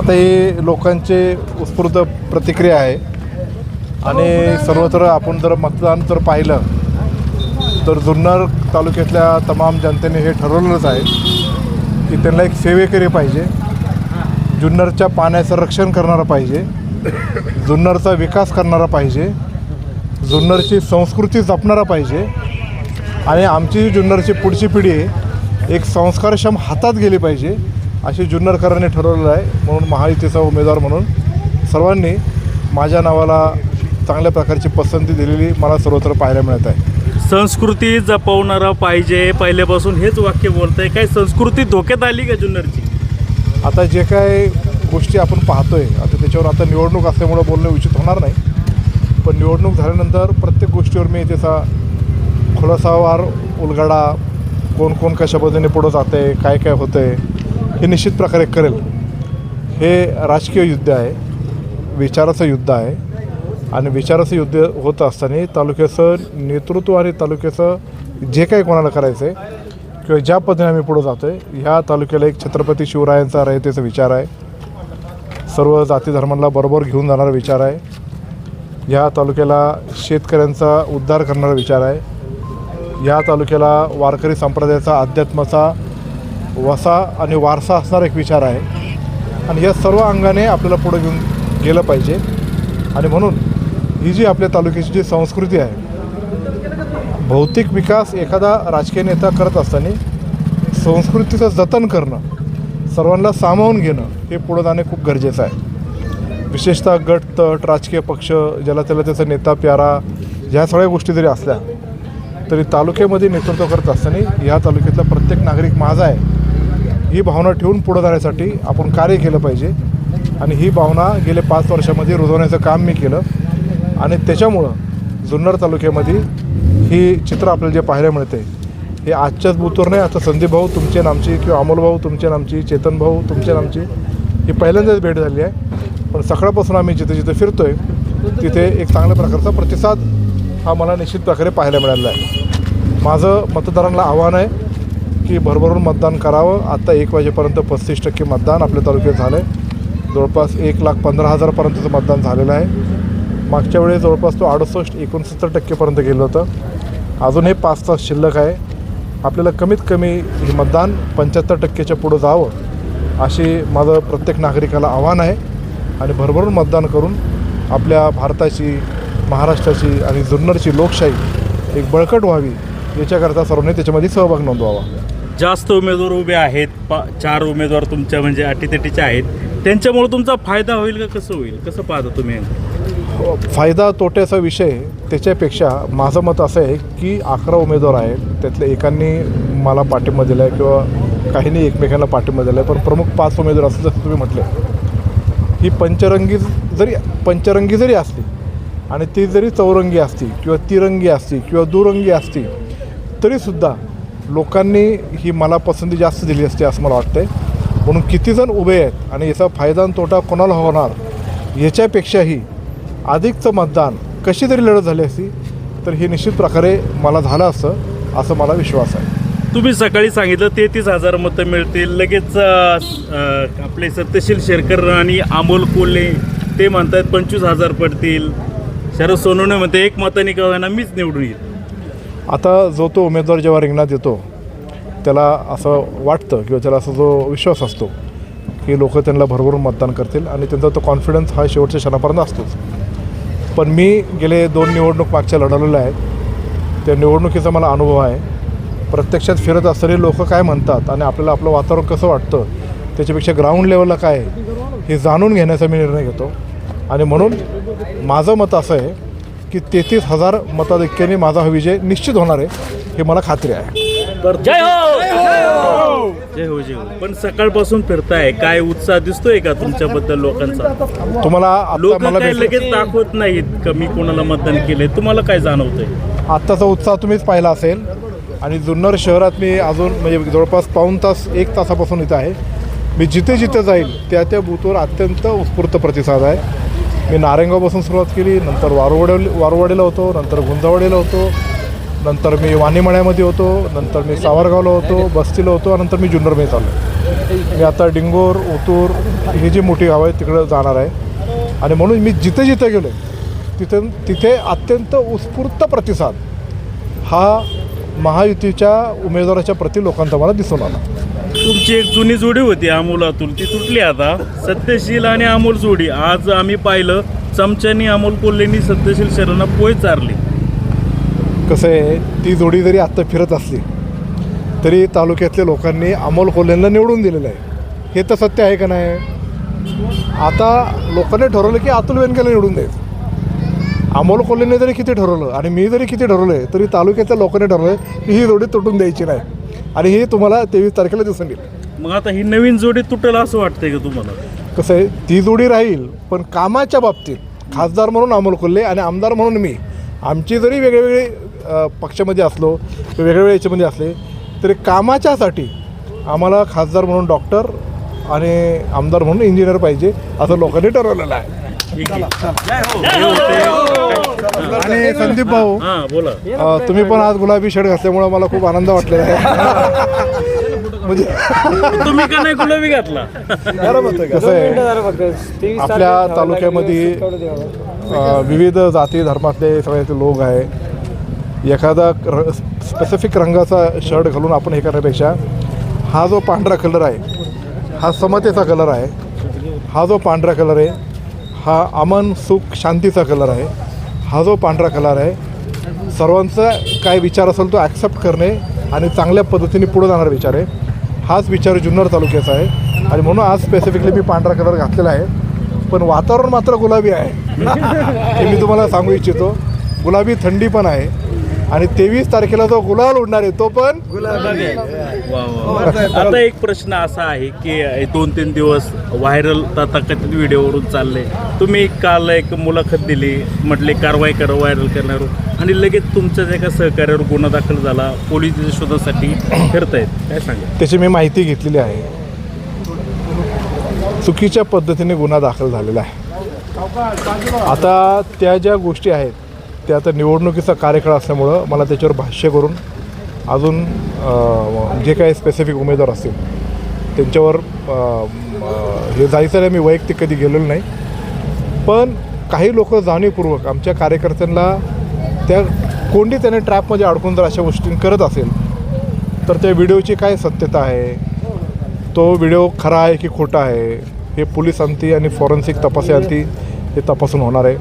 आता हे लोकांचे उत्स्फूर्त प्रतिक्रिया आहे. आणि सर्वत्र आपण जर मतदान जर पाहिलं तर जुन्नर तालुक्यातल्या तमाम जनतेने हे ठरवलंच आहे की त्यांना एक सेवेकरी पाहिजे. जुन्नरच्या पाण्याचं रक्षण करणारा पाहिजे. जुन्नरचा विकास करणारा पाहिजे. जुन्नरची संस्कृती जपणारा पाहिजे. आणि आमची जुन्नरची पुढची पिढी एक संस्कारक्षम हातात गेली पाहिजे. अशी जुन्नरकरांनी ठरवलेलं आहे म्हणून महायुतीचा उमेदवार म्हणून. सर्वांनी माझ्या नावाला चांगल्या प्रकारची पसंती दिलेली मला सर्वत्र पाहायला मिळत आहे. संस्कृती जपवणारा पाहिजे पहिल्यापासून हेच वाक्य बोलतंय. काय संस्कृती धोक्यात आली का जुन्नरची? आता जे काय गोष्टी आपण पाहतोय आता त्याच्यावर आता निवडणूक असल्यामुळं बोलणं उचित होणार नाही. पण निवडणूक झाल्यानंतर प्रत्येक गोष्टीवर मी त्याचा खुलासावार उलगडा कोण कोण कशा पद्धतीने पुढं जातं आहे काय काय होतं आहे हे निश्चित प्रकारे करेल. हे राजकीय युद्ध आहे. विचाराचं युद्ध आहे. आणि विचाराचं युद्ध होत असताना तालुक्याचं नेतृत्व आणि तालुक्याचं जे काही कोणाला करायचं आहे किंवा ज्या पद्धतीने आम्ही पुढं जातो आहे ह्या तालुक्याला एक छत्रपती शिवरायांचा रयतेचा विचार आहे. सर्व जाती धर्मांना बरोबर घेऊन जाणारा विचार आहे. ह्या तालुक्याला शेतकऱ्यांचा उद्धार करणारा विचार आहे. ह्या तालुक्याला वारकरी संप्रदायाचा अध्यात्माचा वसा आणि वारसा असणारा एक विचार आहे. आणि या सर्व अंगाने आपल्याला पुढं घेऊन गेलं पाहिजे. आणि म्हणून ही जी आपल्या तालुक्याची जी संस्कृती आहे भौतिक विकास एखादा राजकीय नेता करत असताना संस्कृतीचं जतन करणं सर्वांना सामावून घेणं हे पुढं जाणे खूप गरजेचं आहे. विशेषतः गट तट राजकीय पक्ष ज्याला त्याला त्याचा नेता प्यारा ह्या सगळ्या गोष्टी जरी असल्या तरी तालुक्यामध्ये नेतृत्व करत असताना या तालुक्यातला प्रत्येक नागरिक माझा आहे. ही भावना ठेवून पुढं जाण्यासाठी आपण कार्य केलं पाहिजे. आणि ही भावना गेले पाच वर्षामध्ये रुजवण्याचं काम मी केलं. आणि त्याच्यामुळं जुन्नर तालुक्यामध्ये ही चित्र आपल्याला जे पाहायला मिळते हे आजच्याच बूथवर नाही आता संदीप भाऊ तुमचे आणि आमची किंवा अमोल भाऊ तुमचे आणि आमची चेतन भाऊ तुमचे आणि आमची ही पहिल्यांदाच भेट झाली आहे. पण सकाळपासून आम्ही जिथे जिथे फिरतो आहे तिथे एक चांगल्या प्रकारचा प्रतिसाद हा मला निश्चित प्रकारे पाहायला मिळालेला आहे. माझं मतदारांना आव्हान आहे की भरभरून मतदान करावं. आत्ता एक वाजेपर्यंत पस्तीस टक्के मतदान आपल्या तालुक्यात झालं आहे जवळपास एक लाख पंधरा हजारपर्यंतचं मतदान झालेलं आहे. मागच्या वेळेस जवळपास तो अडुसष्ट एकोणसत्तर टक्केपर्यंत गेलं होतं. अजून हे पाच तास शिल्लक आहे. आपल्याला कमीत कमी हे मतदान पंच्याहत्तर टक्क्याच्या पुढं जावं अशी माझं प्रत्येक नागरिकाला आव्हान आहे. आणि भरभरून मतदान करून आपल्या भारताची महाराष्ट्राची आणि जुन्नरची लोकशाही एक बळकट व्हावी याच्याकरता सर्वांनी त्याच्यामध्ये सहभाग नोंदवावा. जास्त उमेदवार उभे आहेत पा चार उमेदवार तुमच्या म्हणजे अटीतटीचे आहेत. त्यांच्यामुळे तुमचा फायदा होईल का कसं होईल? कसं पाहता तुम्ही? फायदा तोट्याचा विषय त्याच्यापेक्षा माझं मत असं आहे की अकरा उमेदवार आहेत त्यातल्या एकांनी मला पाठिंबा दिला आहे किंवा काहींनी एकमेकांना पाठिंबा दिला आहे पण प्रमुख पाच उमेदवार असं जसं तुम्ही म्हटले. ही पंचरंगी जरी पंचरंगी जरी असली आणि ती जरी चौरंगी असती किंवा तिरंगी असती किंवा दुरंगी असती तरीसुद्धा लोकांनी ही मला पसंती जास्त दिली असते असं मला वाटतंय. म्हणून कितीजण उभे आहेत आणि याचा फायदा आणि तोटा कोणाला होणार याच्यापेक्षाही अधिकचं मतदान कशी तरी लढत झाली असती तर हे निश्चित प्रकारे मला झालं असतं असं मला विश्वास आहे. तुम्ही सकाळी सांगितलं तेहतीस हजार मतं मिळतील. लगेच आपले सत्यशील शेरकर आणि अमोल कोल्हे ते म्हणतात पंचवीस हजार पडतील. शरद सोनवणे म्हणते एक मताने का मीच निवडून येईल. आता जो तो उमेदवार जेव्हा रिंगणात येतो त्याला असं वाटतं किंवा त्याला असा जो विश्वास असतो की लोक त्यांना भरभरून मतदान करतील आणि त्यांचा तो कॉन्फिडन्स हा शेवटच्या क्षणापर्यंत असतोच. पण मी गेले दोन निवडणूक मागच्या लढवलेल्या आहेत. त्या निवडणुकीचा मला अनुभव आहे. प्रत्यक्षात फिरत असताना लोक काय म्हणतात आणि आपल्याला आपलं वातावरण कसं वाटतं त्याच्यापेक्षा ग्राउंड लेवलला काय हे जाणून घेण्याचा मी निर्णय घेतो. आणि म्हणून माझं मत असं आहे की तेहतीस हजार मताधिक्याने माझा हा विजय निश्चित होणार आहे हे मला खात्री आहे. जय हो! जय हो जय हो. पण सकाळपासून फिरताय काय उत्साह दिसतोय का तुमच्याबद्दल लोकांचा? तुम्हाला आता लोक मला काय भेटलं- लगेच दाखवत नाहीत कमी कोणाला मतदान केलंय? तुम्हाला काय जाणवतंय? आत्ताचा उत्साह तुम्हीच पाहिला असेल आणि जुन्नर शहरात मी अजून म्हणजे जवळपास पाऊण तास एक तासापासून इथं आहे. मी जिथे जिथे जाईल त्या त्या बूथवर अत्यंत उत्स्फूर्त प्रतिसाद आहे. मी नारेंगावपासून सुरुवात केली नंतर वारवडे वारवाडीला होतो नंतर गुंजावाडीला होतो नंतर मी वाणीमळ्यामध्ये होतो नंतर मी सावरगावला होतो बस्तीला होतो नंतर मी जुन्नरमध्ये चाललो. मी आता डिंगोर ओतूर ही जी मोठी गावं आहे तिकडं जाणार आहे. आणि म्हणून मी जिथे जिथे गेलो तिथे तिथे अत्यंत उत्स्फूर्त प्रतिसाद हा महायुतीच्या उमेदवाराच्या प्रति लोकांचा मला दिसून आला. तुमची एक जुनी जोडी होती अमोल अतुल ती तुटली आता. सत्यशील आणि अमोल जोडी. आज आम्ही पाहिलं चमच्यानी अमोल कोल्हेनी सत्यशील शरणा पोय चारली. कसं आहे ती जोडी जरी आत्ता फिरत असली तरी तालुक्यातल्या लोकांनी अमोल कोल्हेंना निवडून दिलेलं आहे. हे तर सत्य आहे का नाही? आता लोकांनी ठरवलं की अतुल वेनकेला निवडून द्यायचं. अमोल कोल्हेने जरी किती ठरवलं आणि मी जरी किती ठरवलं आहे तरी तालुक्यातल्या लोकांनी ठरवलं की ही जोडी तुटून द्यायची नाही. आणि ही तुम्हाला तेवीस तारखेला दिसून येईल मग आता ही नवीन जोडी तुटेल असं वाटतंय का तुम्हाला? कसं आहे ती जोडी राहील पण कामाच्या बाबतीत खासदार म्हणून अमोल कोल्हे आणि आमदार म्हणून मी आमची जरी वेगळेवेगळे अ, पक्षामध्ये असलो वेगवेगळ्या याच्यामध्ये असले तरी कामाच्यासाठी आम्हाला खासदार म्हणून डॉक्टर आणि आमदार म्हणून इंजिनियर पाहिजे असं लोकांनी ठरवलेलं आहे. ठीक आहे. हे. होते आणि संदीप भाऊ हा बोला. अ, तुम्ही पण आज गुलाबी शर्ट घातल्यामुळे मला खूप आनंद वाटलेला आहे. म्हणजे तुम्ही का नाही गुलाबी घातला? कसं आहे. आपल्या तालुक्यामध्ये अ, विविध जाती धर्मातले सगळे ते लोक आहे. एखादा र स्पेसिफिक रंगाचा शर्ट घालून आपण हे करण्यापेक्षा हा जो पांढरा कलर आहे हा समतेचा कलर आहे. हा जो पांढरा कलर आहे हा अमन सुख शांतीचा कलर आहे. हा जो पांढरा कलर आहे सर्वांचा काय विचार असेल तो ॲक्सेप्ट करणे आणि चांगल्या पद्धतीने पुढे जाणारा विचार आहे. हाच विचार जुन्नर तालुक्याचा आहे. आणि म्हणून आज स्पेसिफिकली मी पांढरा कलर घातलेला आहे. पण वातावरण मात्र गुलाबी आहे. हे मी तुम्हाला सांगू इच्छितो. गुलाबी थंडी पण आहे. आणि तेवीस तारखेला जो गुलाल उडणार आहे तो पण वा, वा, वा. आता एक प्रश्न असा आहे की हे दोन तीन दिवस व्हायरल तथाकथित व्हिडिओवरून चालले. तुम्ही काल एक मुलाखत दिली म्हटले कारवाई करा व्हायरल करणार आणि लगेच तुमच्याच एका सहकार्यावर गुन्हा दाखल झाला. पोलीस त्याच्या शोधासाठी फिरतायत. काय सांगा? त्याची मी माहिती घेतलेली आहे. चुकीच्या पद्धतीने गुन्हा दाखल झालेला आहे. आता त्या ज्या गोष्टी आहेत ते आता निवडणुकीचा कार्यकाळ असल्यामुळं मला त्याच्यावर भाष्य करून अजून जे काही स्पेसिफिक उमेदवार असतील त्यांच्यावर हे जायचं मी वैयक्तिक कधी गेलेलो नाही. पण काही लोक जाणीवपूर्वक आमच्या कार्यकर्त्यांना त्या कोंडी त्याने ट्रॅपमध्ये अडकून जर अशा गोष्टी करत असेल तर त्या व्हिडिओची काय सत्यता आहे? तो व्हिडिओ खरा आहे की खोटा आहे? हे पोलिसांती आणि फॉरेन्सिक तपासी हे तपासून होणार आहे.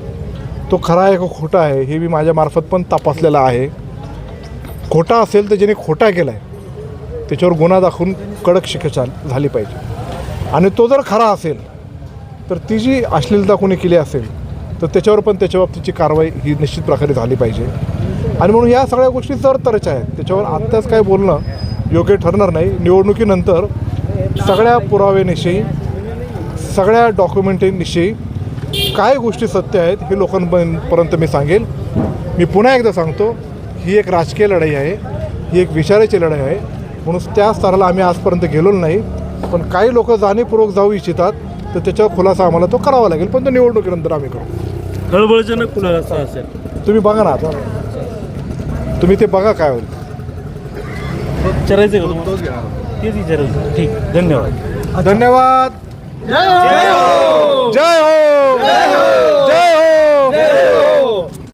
तो खरा आहे का खोटा आहे हे मी माझ्यामार्फत पण तपासलेला आहे. खोटा असेल तर ज्याने खोटा केला आहे त्याच्यावर गुन्हा दाखवून कडक शिक्षा झाली पाहिजे. आणि तो जर खरा असेल तर ती जी अश्लीलता कोणी केली असेल तर त्याच्यावर पण त्याच्या बाबतीची कारवाई ही निश्चित प्रकारे झाली पाहिजे. आणि म्हणून या सगळ्या गोष्टी तरतरच्या आहेत. त्याच्यावर आत्ताच काय बोलणं योग्य ठरणार नाही. निवडणुकीनंतर सगळ्या पुराव्याविषयी सगळ्या डॉक्युमेंटविषयी काय गोष्टी सत्य आहेत हे लोकांपर्यंत मी सांगेल. मी पुन्हा एकदा सांगतो ही एक राजकीय लढाई आहे ही एक विचाराची लढाई आहे. म्हणून त्या स्तराला आम्ही आजपर्यंत गेलेलो नाही. पण काही लोक जाणीवपूर्वक जाऊ इच्छितात तर त्याच्यावर खुलासा आम्हाला तो करावा लागेल. पण तो निवडणुकीनंतर आम्ही करू. खळबळजनक खुलासा असेल. तुम्ही बघा ना आता. तुम्ही ते बघा काय होईल. विचारायचं तेच विचारायचं ठीक धन्यवाद. धन्यवाद. जय हो जय हो जय